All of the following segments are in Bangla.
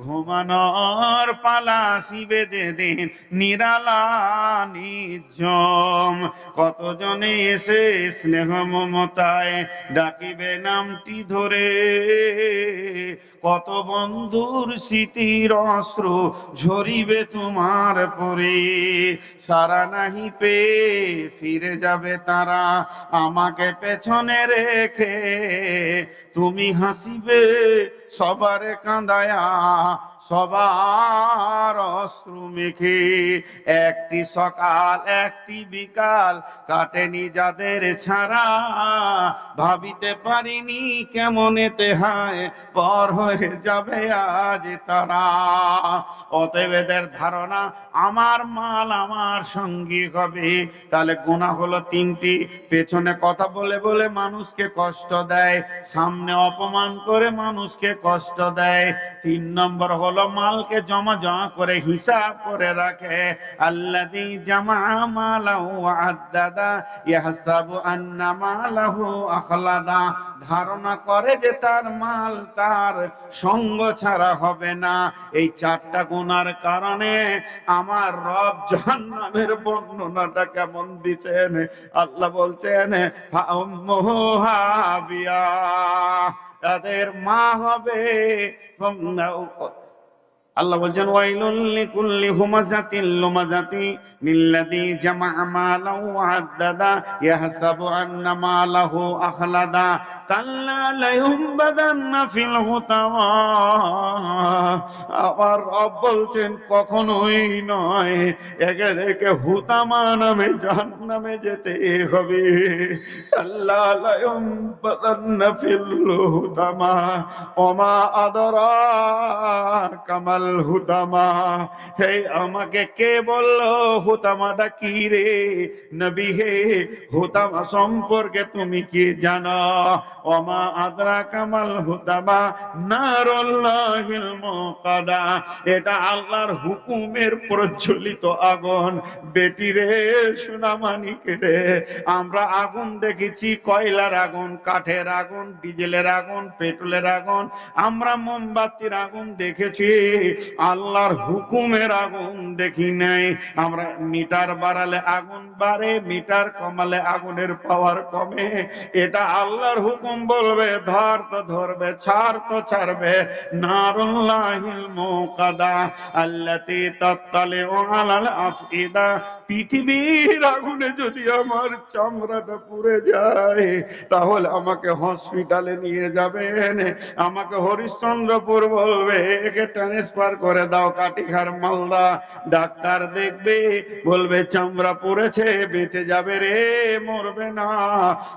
ঘুমানোর পালা শিবে যেদিন নিরালা নিঝম। কতজনে এসে স্নেহ মমতায় ডাকিবে নামটি ধরে। কত বন্ধুর স্মৃতির অস্ত্র ঝরিবে তোমার পরে। সারা নাহি পে ফিরে যাবে তারা আমাকে পেছনে রেখে। তুমি হাসিবে, সবারে কাঁদায়া あ সবার অশ্রু মেখে, একটি সকাল, একটি বিকাল কাটেনি যাদের ছাড়া। ভাবিতে পারিনি কেমন এতে হায় পর হয়ে যাবে আজ তারা। অতএবদের ধারণা, আমার মাল আমার সঙ্গী হবে। তাহলে গোনা হলো তিনটি। পেছনে কথা বলে বলে মানুষকে কষ্ট দেয়, সামনে অপমান করে মানুষকে কষ্ট দেয়। তিন নম্বর হলো মালকে জমা জমা করে হিসাব করে রাখে। জামা মালাহু ইয়াহসাবু আন্না মালাহু আখলাদা। ধারণা করে যে তার মাল তার সঙ্গ ছাড়া হবে না। এই চারটা গুনার কারণে আমার রব জাহান্নামের বর্ণনাটা কেমন দিচ্ছেন? আল্লাহ বলছেন তাদের মা হবে আল্লাহ বলছেন, ওয়াইলুল লিকুল্লি হুমাজাতিল লুমাজাতি লিল্লাযী জামা'a মালাহু ওয়া'আদ্দাদা ইয়াহসাবু আন্না মালাহু আখলাদা কাল্লা লায়ুমবাদান্না ফিল হুতামা আমার রব বলছেন, কখনোই নয় এদেরকে হুতামা নামে জাহান্নামে যেতে হবে। কাল্লা লায়ুমবাদান্না ফিল হুতামা ওমা আদরা কামাল হুতামা। হে, আমাকে কে বলল হুতামাটা কি রে? নবী হে, হুতামা সম্পর্কে তুমি কি জানো? ওমা আদরা কামাল হুতামা নারুল্লাহিল মুকাদা। এটা আল্লাহর হুকুমের প্রজ্বলিত আগুন। বেটি রে সোনামানিক রে, আমরা আগুন দেখেছি, কয়লার আগুন, কাঠের আগুন, ডিজেলের আগুন, পেট্রোলের আগুন। আমরা মোমবাতির আগুন দেখেছি। আল্লাহর হুকুমের আগুন দেখি নাই। আমরা মিটার বাড়ালে আগুন বাড়ে, মিটার কমালে আগুনের পাওয়ার কমে। এটা আল্লাহর হুকুম বলবে, ধর তো ধরবে, ছাড় তো ছাড়বে। নারুল্লাহিল মুকাদা আল্লাতি তাত্তালিউ আলাল আফইদা। পৃথিবীর আগুনে যদি আমার চামড়াটা পুড়ে যায়, তাহলে আমাকে হসপিটালে নিয়ে যাবেন। আমাকে হরিশ্চন্দ্রপুর বলবে, একে ট্রান্সফার করে দাও কাটিখার মালদা। ডাক্তার দেখবে, বলবে, চামড়া পড়েছে, বেঁচে যাবে রে, মরবে না।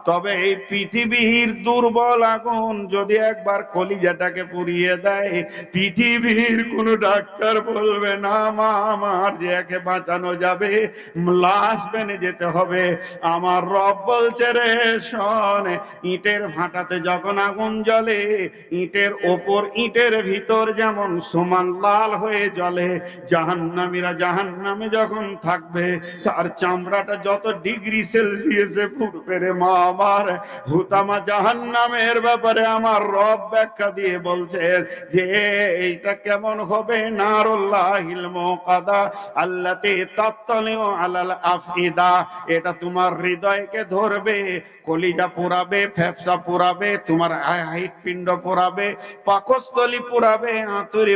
তবে এই পৃথিবীর দুর্বল আগুন যদি একবার কলিজাটাকে পুড়িয়ে দেয়, পৃথিবীর কোন ডাক্তার বলবে, না মা, আমার যে একে বাঁচানো যাবে লাশ বেনে যেতে হবে। আমার রব বলছে রে, শোন, ইটের ভাটাতে যখন আগুন জ্বলে, ইটের ওপর ইটের ভিতর যেমন সমান লাল হয়ে জ্বলে, জাহান্নামীরা জাহান্নামে যখন থাকবে, তার চামড়াটা যত ডিগ্রি সেলসিয়াসে ফুটবে রে মা আমার। হুতামা জাহান্নামের ব্যাপারে আমার রব ব্যাখ্যা দিয়ে বলছেন যে, এইটা কেমন হবে? নারুল্লাহিল মুকাদা আল্লাতে তাত্তালিউ আলাল আফিদা এটা তোমার হৃদয়কে ধরবে, কলিজা তোমার পাকস্থলী আঁতুরি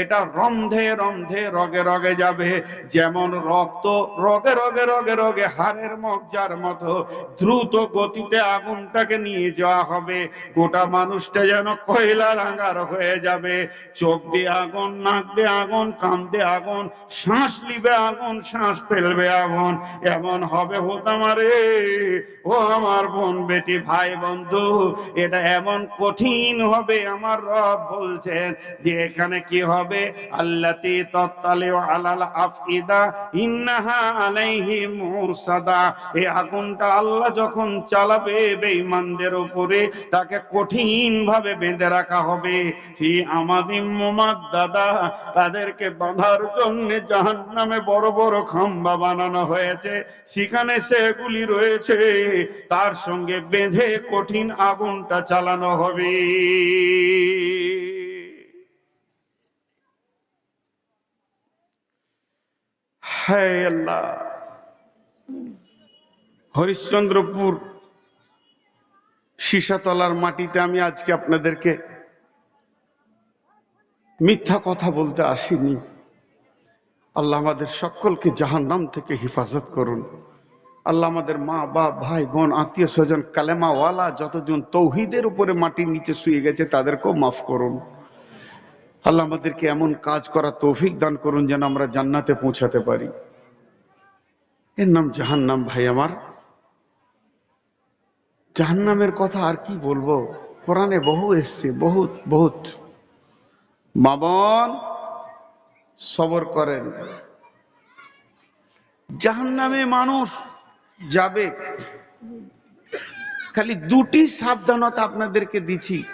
এটা রন্ধে রন্ধে রগে রগে যাবে, যেমন রক্ত রগে রগে রগে রগে হাড়ের মজ্জার মতো, দ্রুত গতিতে আগুনটাকে নিয়ে যাওয়া হবে, গোটা মানুষটা যেন কয়লা রাঙ্গার হয়ে যাবে, চোখ দিয়ে আগুন, নাক দিয়ে আগুন, কান দিয়ে আগুন, শ্বাস নিবে আগুন, শ্বাস ফেলবে আগুন এমন হবে হতাম রে ও আমার বোন, বেটি, ভাই, বন্ধু, এটা এমন কঠিন হবে, আমার রব বলছেন যে এখানে কি হবে? আল্লাতি তত্তালে আলাল আফইদা, ইন্নাহা আলাইহি মুসাদা। এই আগুনটা আল্লাহ যখন চালাবে বেঈমানদের উপরে, তাকে কঠিন ভাবে বেঁধে রাখা হবে। ফি আমাদিম মুমাদ্দাদা, তাদেরকে বাঁধার জন্য জাহান্নামে বড় বড় খম্বা বানানো হয়েছে, সেখানে সেগুলি রয়েছে। তার সঙ্গে বেঁধে কঠিন আগুনটা চালানো হবে। হরিশ্চন্দ্রপুর সীসাতলার মাটিতে আমি আজকে আপনাদেরকে মিথ্যা কথা বলতে আসিনি। আল্লাহ আমাদের সকলকে জাহান্নাম থেকে হেফাজত করুন। আল্লাহ আমাদের মা, বাপ, ভাই, বোন, আত্মীয় স্বজন, কালেমাওয়ালা, যতজন তৌহিদের উপরে মাটির নিচে শুয়ে গেছে, তাদেরকেও মাফ করুন। আল্লাহ আমাদেরকে এমন কাজ করা তৌফিক দান করুন যেন আমরা জান্নাতে পৌঁছাতে পারি। এর নাম জাহান্নাম, ভাই আমার। জাহান্নামের কথা আর কি বলব? কোরআনে বহু এসছে, বহুত বহুত। মাবন সবর করেন। জাহান্নামে মানুষ যাবে। খালি দুটি সাবধানতা আপনাদেরকে দিছি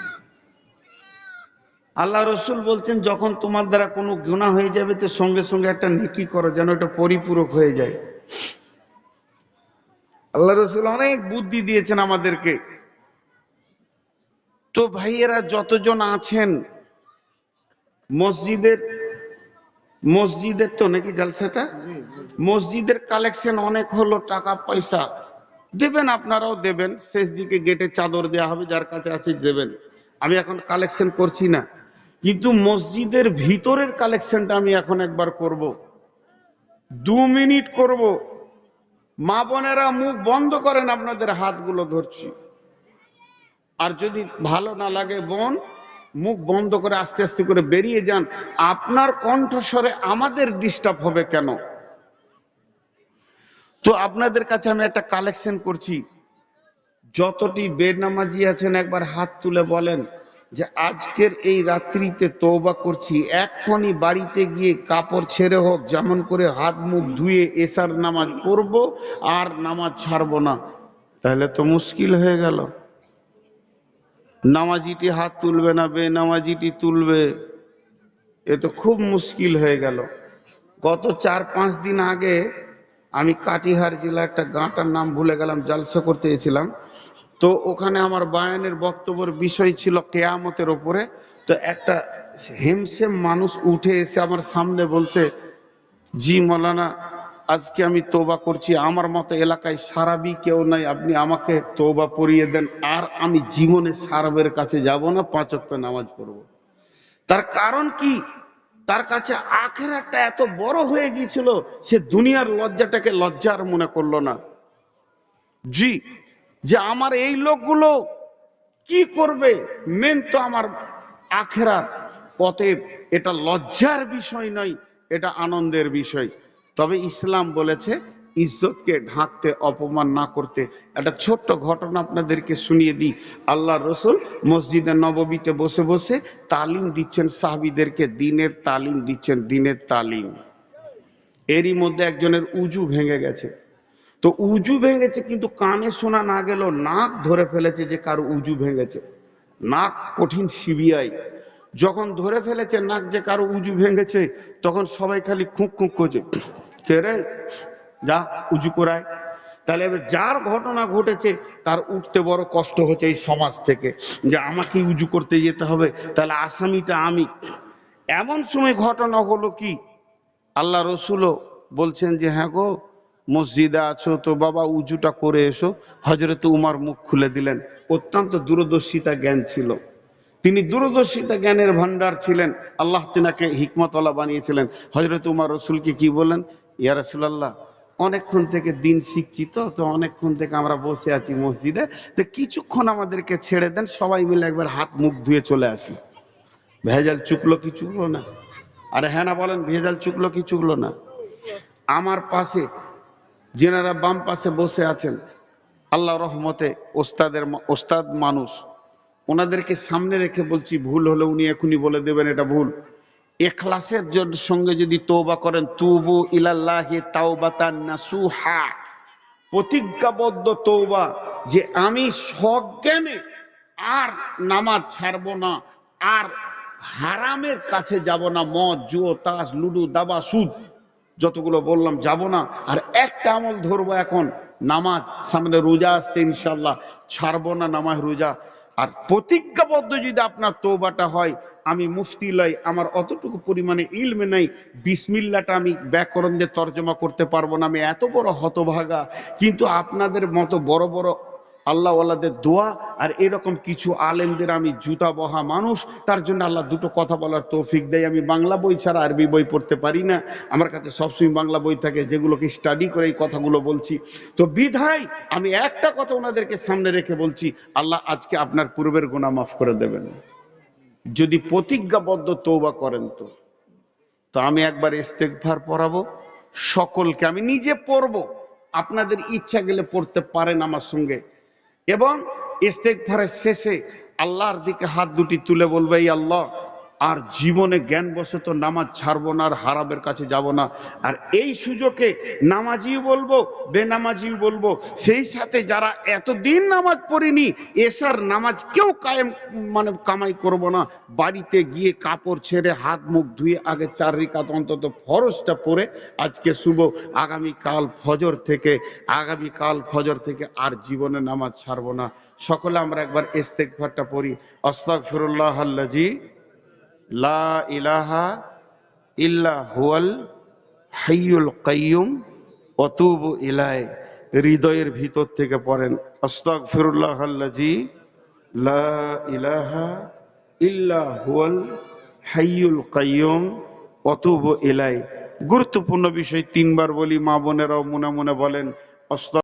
আল্লাহ রসুল বলছেন, যখন তোমার দ্বারা কোনো গুণা হয়ে যাবে, তো সঙ্গে সঙ্গে একটা নেকি করো, যেন এটা পরিপূরক হয়ে যায়। আল্লাহ রসুল অনেক বুদ্ধি দিয়েছেন আমাদেরকে। তো ভাইয়েরা, যতজন আছেন, মসজিদের মসজিদের তো নাকি জালসাটা? মসজিদের কালেকশন অনেক হলো টাকা পয়সা। দেবেন আপনারাও দেবেন শেষ দিকে গেটে চাদর দেওয়া হবে যার কাছে আছে দেবেন। আমি এখন কালেকশন করছি না। কিন্তু মসজিদের ভিতরের কালেকশনটা আমি এখন একবার করব। দু মিনিট করব। মা বোনেরা মুখ বন্ধ করেন আপনাদের হাতগুলো ধরছি। আর যদি ভালো না লাগে বোন মুখ বন্ধ করে আস্তে আস্তে করে বেরিয়ে যান, আপনার কণ্ঠস্বরে আমাদের ডিস্টার্ব হবে কেন? তো আপনাদের কাছে আমি একটা কালেকশন করছি। যতটি বেনামাজি আছেন একবার হাত তুলে বলেন যে আজকের এই রাত্রিতে তৌবা করছি, এক্ষুনি বাড়িতে গিয়ে কাপড় ছেড়ে হোক, যেমন করে হাত মুখ ধুয়ে এসার নামাজ পড়ব আর নামাজ ছাড়বো না। তাহলে তো মুশকিল হয়ে গেল। নামাজিটি হাত তুলবে না বে নামাজিটি তুলবে। এ তো খুব মুশকিল হয়ে গেল। গত চার পাঁচ দিন আগে আমি কাটিহার জেলা একটা গাঁটার নাম ভুলে গেলাম, জালসা করতে গেছিলাম তো ওখানে আমার বায়ানের বক্তব্যের বিষয় ছিল কেয়ামতের ওপরে। তো একটা হেমসেম মানুষ উঠে এসে আমার সামনে বলছে, জি মৌলানা আজকে আমি তোবা করছি। আমার মতো এলাকায় সারাবি কেউ নাই। আপনি আমাকে তোবা পড়িয়ে দেন। আর আমি জীবনে সারাবের কাছে যাব না, পাঁচ ওয়াক্ত নামাজ পড়ব। তার কারণ কি? তার কাছে আখেরাটা এত বড় হয়ে গিয়েছিল, সে দুনিয়ার লজ্জাটাকে লজ্জার মনে করল না। জি, যে আমার এই লোকগুলো কি করবে? মেন তো আমার আখেরার পথে এটা লজ্জার বিষয় নয়, এটা আনন্দের বিষয়। তবে ইসলাম বলেছে, ইজ্জতকে ঢাকতে, অপমান না করতে। একটা ছোট্ট ঘটনা আপনাদেরকে শুনিয়ে দিই। আল্লাহ রসুল মসজিদে নববীতে বসে বসে তালিম দিচ্ছেন সাহাবিদেরকে, দিনের তালিম দিচ্ছেন, দিনের তালিম। এরই মধ্যে একজনের উজু ভেঙে গেছে। তো উজু ভেঙেছে কিন্তু কানে শোনা না গেল নাক ধরে ফেলেছে যে কারও উজু ভেঙেছে। নাক কঠিন সিবিআই। যখন ধরে ফেলেছে, নাক যে কারও উজু ভেঙেছে, তখন সবাই খালি খুঁক খুঁক করছে। কে রে? যা, উজু করায়। তাহলে এবার যার ঘটনা ঘটেছে, তার উঠতে বড় কষ্ট হচ্ছে এই সমাজ থেকে, যে আমাকে উজু করতে যেতে হবে, তাহলে আসামিটা আমি। এমন সময় ঘটনা হলো কি? আল্লাহ রসুলও বলছেন যে হ্যাঁ গো, মসজিদে আছো তো, বাবা উজুটা করে এসো। হজরত উমার মুখ খুলে দিলেন। অত্যন্ত দূরদর্শিতা জ্ঞান ছিল। তিনি দূরদর্শিতা জ্ঞানের ভান্ডার ছিলেন। আল্লাহ তিনাকে হিকমতলা বানিয়েছিলেন। হজরত উমার রসুলকে কি বলেন ইয়া রাসূলুল্লাহ, অনেকক্ষণ থেকে দিন শিখছি তো তো অনেকক্ষণ থেকে আমরা বসে আছি মসজিদে। তো কিছুক্ষণ আমাদেরকে ছেড়ে দেন, সবাই মিলে একবার হাত মুখ ধুয়ে চলে আসি। ভেজাল চুকলো কি চুকলো না? আরে হ্যাঁ না বলেন, ভেজাল চুকলো কি চুকলো না? আমার পাশে যেনারা বাম পাশে বসে আছেন আল্লাহ রহমতে ওস্তাদের ওস্তাদ মানুষ ওনাদেরকে সামনে রেখে বলছি, ভুল হলে উনি এখনই বলে দেবেন এটা ভুল। এখলাসের সঙ্গে যদি তৌবা করেন, তুবু ইলাল্লাহি তাওবাতান নাসুহা। প্রতিজ্ঞাবদ্ধ তৌবা যে আমি সজ্ঞানে আর নামাজ ছাড়বো না, আর হারামের কাছে যাব না, মদ, জুয়ো, তাস, লুডু, দাবা, সুদ, যতগুলো বললাম যাব না, আর একটা আমল ধরবো এখন, নামাজ সামনে রোজা আসছে ইনশাল্লাহ ছাড়বো না নামাজ রোজা। আর প্রতিজ্ঞাবদ্ধ যদি আপনার তোবাটা হয়, আমি মুফতি লই, আমার অতটুকু পরিমাণে ইলমে নাই, বিসমিল্লাটা আমি ব্যাকরণ দিয়ে তর্জমা করতে পারব না, আমি এত বড় হতভাগা। কিন্তু আপনাদের মতো বড় বড় আল্লাহওয়ালাদের দোয়া, আর এরকম কিছু আলেমদের আমি জুতা বহা মানুষ, তার জন্য আল্লাহ দুটো কথা বলার তৌফিক দেয়। আমি বাংলা বই ছাড়া আরবি বই পড়তে পারি না। আমার কাছে সবসময় বাংলা বই থাকে, যেগুলোকে স্টাডি করে এই কথাগুলো বলছি। তো বিধায় আমি একটা কথা ওনাদেরকে সামনে রেখে বলছি, আল্লাহ আজকে আপনার পূর্বের গুণা মাফ করে দেবেন। যদি প্রতিজ্ঞাবদ্ধ তৌবা করেন তো। তো আমি একবার ইস্তেকভার পড়াবো, সকলকে আমি নিজে পড়ব। আপনাদের ইচ্ছা গেলে পড়তে পারেন আমার সঙ্গে। এবং ইস্তেকভারের শেষে আল্লাহর দিকে হাত দুটি তুলে বলবে এই আল্লাহ আর জীবনে জ্ঞান বশত নামাজ ছাড়বো না, আর হারাবের কাছে যাব না। আর এই সুযোগে নামাজিও বলব, বেনামাজিও বলব। সেই সাথে যারা এতদিন নামাজ পড়িনি, এসার নামাজ কেউ কায়েম মানে কামাই করব না। বাড়িতে গিয়ে কাপড় ছেড়ে হাত মুখ ধুয়ে আগে চার রিকাত অন্তত ফরজটা পরে আজকে শুভ, আগামীকাল ফজর থেকে, আগামীকাল ফজর থেকে আর জীবনে নামাজ ছাড়বো না। সকলে আমরা একবার ইস্তেকভারটা পড়ি। আস্তাক ফিরুল্লাহ আল্লাজি লা ইলাহা ইল্লা হুয়াল হাইয়ুল কাইয়ুম, অতুবু ইলায় হৃদয়ের ভিতর থেকে পড়েন। আস্তাক ফিরুল্লাহ আল্লাজি, লা ইলাহা ইল্লা হুয়াল হাইয়ুল কাইয়ুম, অতুবু ইলায় গুরুত্বপূর্ণ বিষয় তিনবার বলি, মা বোনেরাও মনে মনে বলেন